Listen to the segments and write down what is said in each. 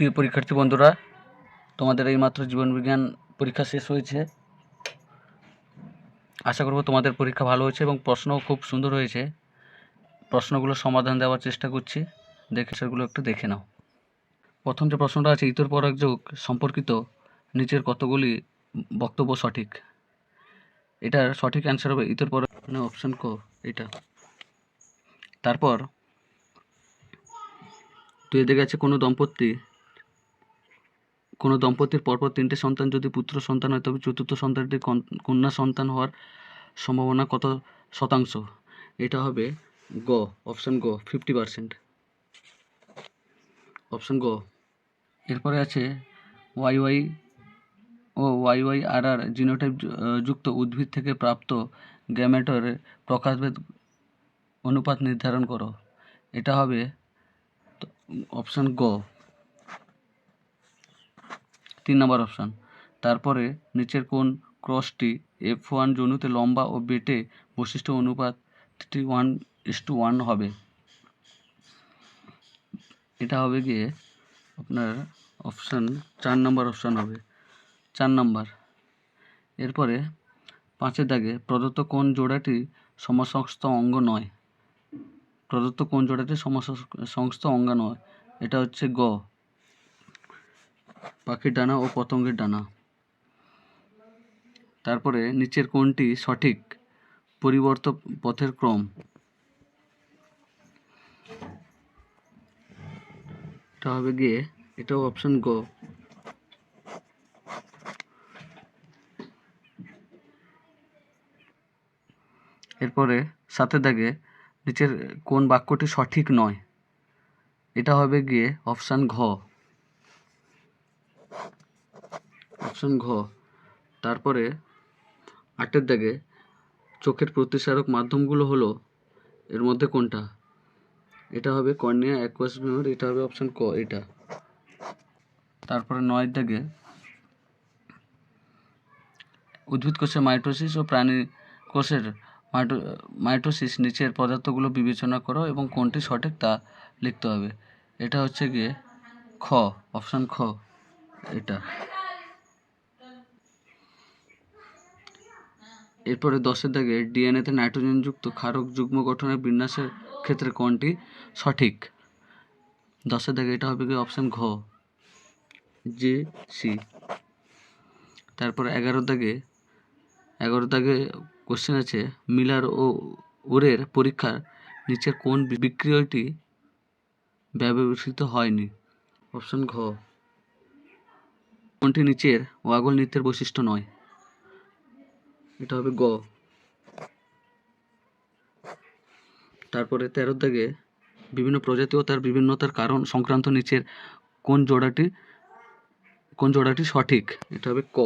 প্রিয় পরীক্ষার্থী বন্ধুরা, তোমাদের এইমাত্র জীবনবিজ্ঞান পরীক্ষা শেষ হয়েছে। আশা করব তোমাদের পরীক্ষা ভালো হয়েছে এবং প্রশ্নও খুব সুন্দর হয়েছে। প্রশ্নগুলোর সমাধান দেওয়ার চেষ্টা করছি। দেখে সেগুলো একটু দেখে নাও। প্রথম যে প্রশ্নটা আছে, ইতর পরাগ যোগ সম্পর্কিত নিচের কতগুলি বক্তব্য সঠিক? এটার সঠিক অ্যান্সার হবে, ইতর পরাগ অপশান ক, এটা। তারপর, দুই দিকে আছে কোনো দম্পতি কোনো দম্পতির পরপর তিনটে সন্তান, যদি পুত্র সন্তান হয়, তবে চতুর্থ সন্তানটি কন্যা সন্তান হওয়ার সম্ভাবনা কত শতাংশ? এটা হবে গ অপশান গ ফিফটি পার্সেন্ট অপশান গ। এরপরে আছে ওয়াই ওয়াই ও Y Y R R genotype যুক্ত উদ্ভিদ থেকে প্রাপ্ত গ্যামেটর প্রকাশভেদ অনুপাত নির্ধারণ করো। এটা হবে অপশান গ। তিন নম্বর অপশান। তারপরে নিচের কোন ক্রসটি এফ ওয়ান জনুতে লম্বা ও বেটে বৈশিষ্ট্য অনুপাত three one is two one হবে। এটা হবে গিয়ে আপনার অপশান, চার নম্বর অপশান হবে। চার নম্বর। এরপরে পাঁচের দাগে প্রদত্ত কোন জোড়াটি সমসংস্থ অঙ্গ নয়। প্রদত্ত কোন জোড়াটি সমসংস্থ অঙ্গ নয়। এটা হচ্ছে গ। পাখির ডানা ও পতঙ্গের ডানা। তারপরে নিচের কোনটি সঠিক পরিবর্ত পথের ক্রম। এটা হবে গিয়ে, এটাও অপশন গ এরপরে সাথে দাগে নিচের কোন বাক্যটি সঠিক নয়। এটা হবে গিয়ে অপশান ঘ। অপশন ঘ। তারপরে আটের দাগে চোখের প্রতিসারক মাধ্যমগুলো হলো, এর মধ্যে কোনটা? এটা হবে কর্নিয়া অ্যাকোয়াস মেমোর এটা হবে অপশন ক, এটা। তারপরে নয়ের দাগে উদ্ভিদ কোষের মাইটোসিস ও প্রাণী কোষের মাইটো, মাইটোসিস নিচের পদার্থগুলো বিবেচনা করো এবং কোনটি সঠিক তা লিখতে হবে। এটা হচ্ছে গিয়ে খ, অপশন খ, এটা। এরপরে দশের দাগে ডিএনএতে নাইট্রোজেনযুক্ত ক্ষারক যুগ্ম গঠনের বিন্যাসের ক্ষেত্রে কোনটি সঠিক? দশের দাগে এটা হবে কি অপশান ঘ, জে, সি। তারপর এগারো দাগে এগারো দাগে কোশ্চেন আছে, মিলার ও ওরের পরীক্ষার নিচের কোন বিক্রিয়টি ব্যবহৃত হয়নি? অপশন ঘ, কোনটি নিচের ওয়াগল নৃত্যের বৈশিষ্ট্য নয়? এটা হবে গ। তারপরে তেরো দাগে বিভিন্ন প্রজাতি ও তার বিভিন্নতার কারণ সংক্রান্ত নিচের কোন জোড়াটি কোন জোড়াটি সঠিক? এটা হবে ক।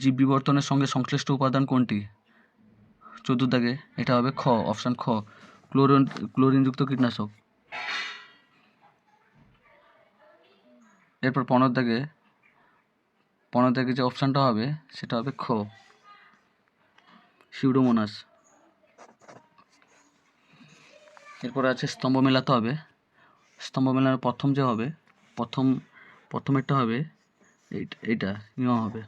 জীব বিবর্তনের সঙ্গে সংশ্লিষ্ট উপাদান কোনটি? চোদ্দ দাগে এটা হবে খ, অপশান খ। ক্লোরিন, ক্লোরিনযুক্ত কীটনাশক। এরপর পনেরো দাগে পনেরো দাগে যে অপশানটা হবে, সেটা হবে খ। সিউডোমোনাস এরপর আছে স্তম্ভ মেলাতে হবে। স্তম্ভ মেলার প্রথম যে হবে, প্রথম, প্রথমেরটা হবে এইটা ইয় হবে।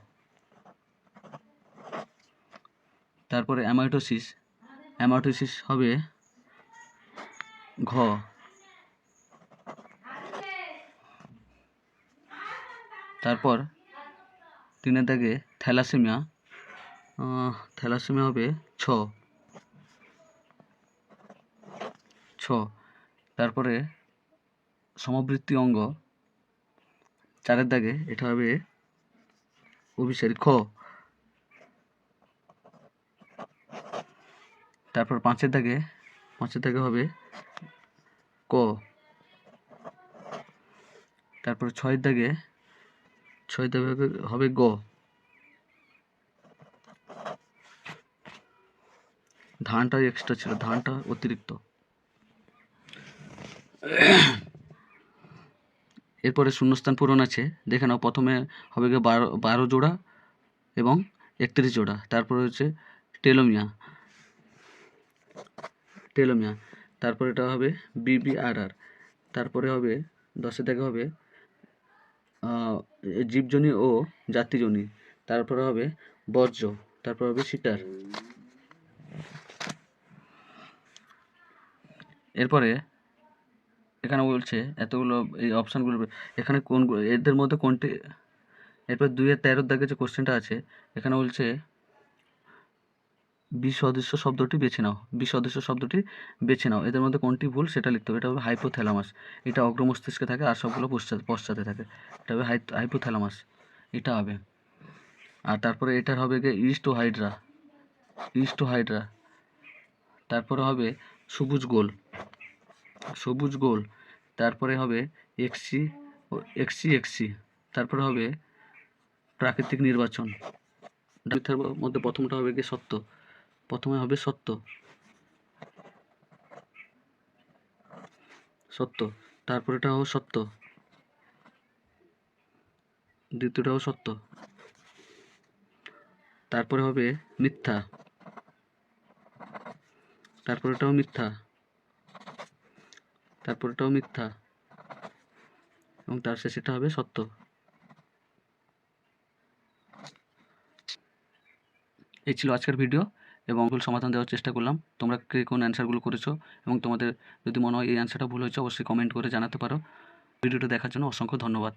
তারপরে অ্যামাইটোসিস অ্যামাইটোসিস হবে ঘ। তারপর তিনের দাগে থ্যালাসেমিয়া থ্যালাসেমিয়া হবে ছ। ছ। তারপরে সমবৃত্তি অঙ্গ। চারের দাগে এটা হবে অভিসারী খ। তারপর পাঁচের দাগে পাঁচের দাগে হবে ক। তারপর ছয়ের দাগে ছয় দাগে হবে- গ। ধানটা এক্সট্রা ছিল, ধানটা অতিরিক্ত। এরপরে শূন্যস্থান পূরণ আছে, দেখে নাও, প্রথমে হবে গিয়ে বারো বারো জোড়া এবং একত্রিশ জোড়া, তারপরে হচ্ছে টেলোমিয়া। টেলোমিয়া, তারপরে এটা হবে বিবিআরআর তারপরে হবে দশে দাগে হবে জীবজনী ও জাতিজনী। তারপরে হবে বর্জ্য, তারপর হবে সিটার। এরপরে এখানে বলছে এতগুলো এই অপশানগুলো, এখানে কোন, এদের মধ্যে কোনটি, এরপর দুইয়ের তেরোর দাগে যে কোশ্চেনটা আছে, এখানে বলছে বিসদৃশ্য শব্দটি বেছে নাও। বিসদৃশ্য শব্দটি বেছে নাও। এদের মধ্যে কোনটি ভুল সেটা লিখতে হবে। এটা হবে হাইপোথ্যালামাস এটা অগ্র মস্তিষ্কে থাকে আর সবগুলো পশ্চাৎ পশ্চাতে থাকে। এটা হবে হাইপোথ্যালামাস এটা হবে। আর তারপরে এটার হবে গিয়ে ইস্ট হাইড্রা ইস্ট হাইড্রা তারপরে হবে সবুজ গোল। সবুজ গোল। তারপরে হবে এক্সি এক্সি এক্সি তারপরে হবে প্রাকৃতিক নির্বাচন। মিথ্যার মধ্যে প্রথমটা হবে গিয়ে সত্য। প্রথমে হবে সত্য। সত্য। তারপরেটা হবে সত্য। দ্বিতীয়টাও সত্য। তারপরে হবে মিথ্যা। তারপরেটাও মিথ্যা। তারপরেটাও মিথ্যা। এবং তার শেষেটা হবে সত্য। এই ছিল আজকের ভিডিও। এবং ভুল সমাধান দেওয়ার চেষ্টা করলাম। তোমরা কে কোন অ্যান্সারগুলো করেছ এবং তোমাদের যদি মনে হয় এই অ্যান্সারটা ভুল হয়েছে, অবশ্যই কমেন্ট করে জানাতে পারো। ভিডিওটা দেখার জন্য অসংখ্য ধন্যবাদ।